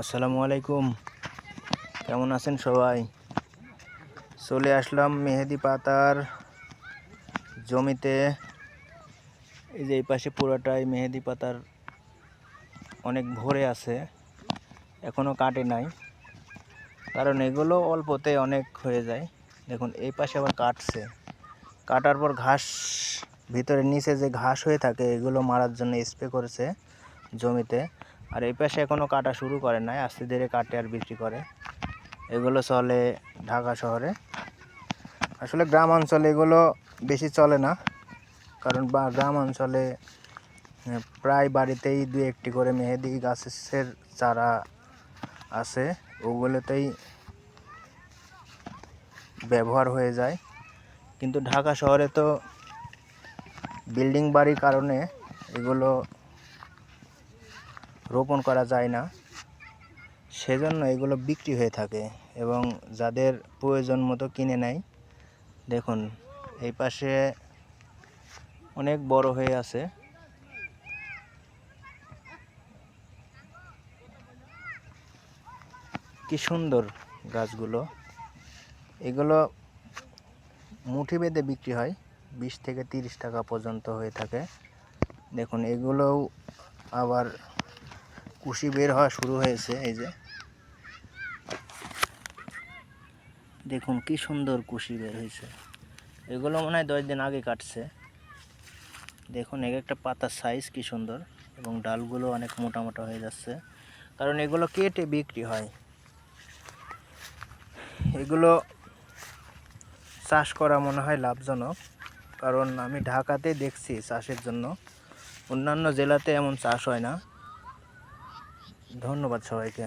আসসালামু আলাইকুম। কেমন আছেন সবাই? চলে আসলাম মেহেদি পাতার জমিতে। এই যে এই পাশে পুরোটাই মেহেদি পাতার অনেক ভরে আছে এখনও কাটে নাই। কারণ এগুলো অল্পতে অনেক হয়ে যায়। দেখুন, এই পাশে আবার কাটছে। কাটার পর ঘাস, ভিতরে নিচে যে ঘাস হয়ে থাকে, এগুলো মারার জন্য স্প্রে করেছে জমিতে। আর এই পাশে এখনও কাটা শুরু করে নাই, আস্তে ধীরে কাটে আর বিক্রি করে। এগুলো চলে ঢাকা শহরে। আসলে গ্রাম অঞ্চলে এগুলো বেশি চলে না, কারণ বা গ্রাম অঞ্চলে প্রায় বাড়িতেই দু একটি করে মেহেদি গাছের চারা আছে, ওগুলোতেই ব্যবহার হয়ে যায়। কিন্তু ঢাকা শহরে তো বিল্ডিং বাড়ির কারণে এগুলো রোপণ করা যায় না। সেজন্য এগুলো বিক্রি হয়ে থাকে এবং যাদের প্রয়োজন মতো কিনে নেয়। দেখুন, এই পাশে অনেক বড় হয়ে আছে। কি সুন্দর গাছগুলো। এগুলো মুঠি বেঁধে বিক্রি হয়, বিশ থেকে তিরিশ টাকা পর্যন্ত হয়ে থাকে। দেখুন, এগুলোও আবার কুশি বের হওয়া শুরু হয়েছে, এই যে। দেখুন কি সুন্দর কুশি বের হয়েছে। এগুলো মনে হয় দশ দিন আগে কাটছে। দেখুন, এক একটা পাতার সাইজ কি সুন্দর এবং ডালগুলো অনেক মোটা মোটা হয়ে যাচ্ছে। কারণ এগুলো কেটে বিক্রি হয়। এগুলো চাষ করা মনে হয় লাভজনক। কারণ আমি ঢাকাতে দেখছি চাষের জন্য। অন্যান্য জেলাতে এমন চাষ হয় না। ধন্যবাদ সবাইকে।